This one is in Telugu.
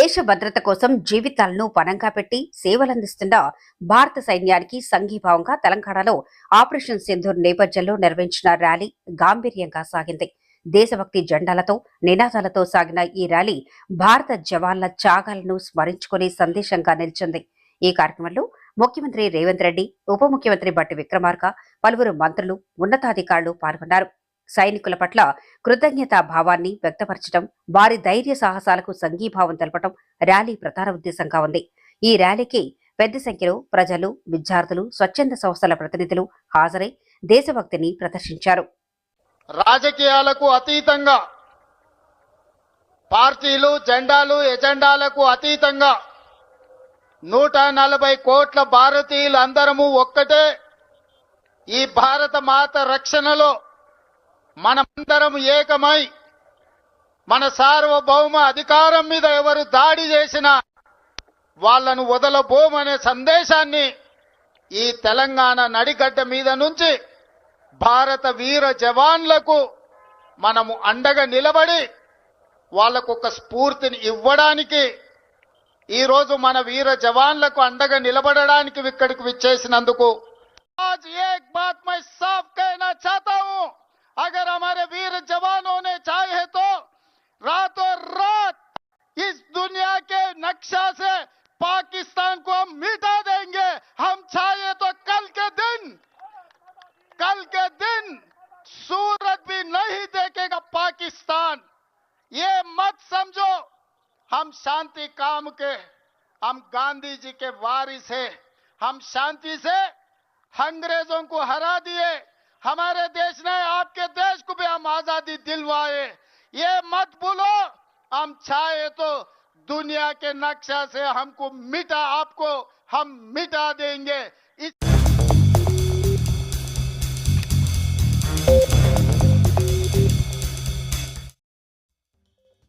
దేశ భద్రత కోసం జీవితాలను పణంగా పెట్టి సేవలందిస్తున్న భారత సైన్యానికి సంఘీభావంగా తెలంగాణలో ఆపరేషన్ సింధూర్ నేపథ్యంలో నిర్వహించిన ర్యాలీ గాంభీర్యంగా సాగింది. దేశభక్తి జెండాలతో నినాదాలతో సాగిన ఈ ర్యాలీ భారత జవాన్ల త్యాగాలను స్మరించుకునే సందేశంగా నిలిచింది. ఈ కార్యక్రమంలో ముఖ్యమంత్రి రేవంత్ రెడ్డి ఉప ముఖ్యమంత్రి బట్టి విక్రమార్క పలువురు మంత్రులు ఉన్నతాధికారులు పాల్గొన్నారు. సైనికుల పట్ల కృతజ్ఞతా భావాన్ని వ్యక్తపరచడం వారి ధైర్య సాహసాలకు సంఘీభావం తెలపడం ర్యాలీ ప్రధాన ఉద్దేశంగా ఉంది. ఈ ర్యాలీకి పెద్ద సంఖ్యలో ప్రజలు విద్యార్థులు స్వచ్ఛంద సంస్థల ప్రతినిధులు హాజరై దేశభక్తిని ప్రదర్శించారు. రాజకీయాలకు అతీతంగా పార్టీలు జెండాలు ఎజెండాలకు అతీతంగా నూట నలభై కోట్ల భారతీయులందరము ఒక్కటే ఈ భారత మాత రక్షణలో మనమందరం ఏకమై మన సార్వభౌమ అధికారం మీద ఎవరు దాడి చేసినా వాళ్ళను వదలబోమనే సందేశాన్ని ఈ తెలంగాణ నడిగడ్డ మీద నుంచి భారత వీర జవాన్లకు మనము అండగా నిలబడి వాళ్ళకు ఒక స్ఫూర్తిని ఇవ్వడానికి ఈరోజు మన వీర జవాన్లకు అండగా నిలబడడానికి ఇక్కడికి విచ్చేసినందుకు. अगर हमारे वीर जवानों ने चाहे तो रातों रात इस दुनिया के नक्शा से पाकिस्तान को हम मिटा देंगे। हम चाहे तो कल के दिन, कल के दिन सूरत भी नहीं देखेगा पाकिस्तान। ये मत समझो, हम शांति काम के, हम गांधी जी के वारिस है। हम शांति से अंग्रेज़ों को हरा दिए। हमारे देश ने आपके देश को भी हम आज़ादी दिलवाए। ये मत बोलो हम चाहे तो दुनिया के नक्शा से हमको मिटा, आपको हम मिटा देंगे। इस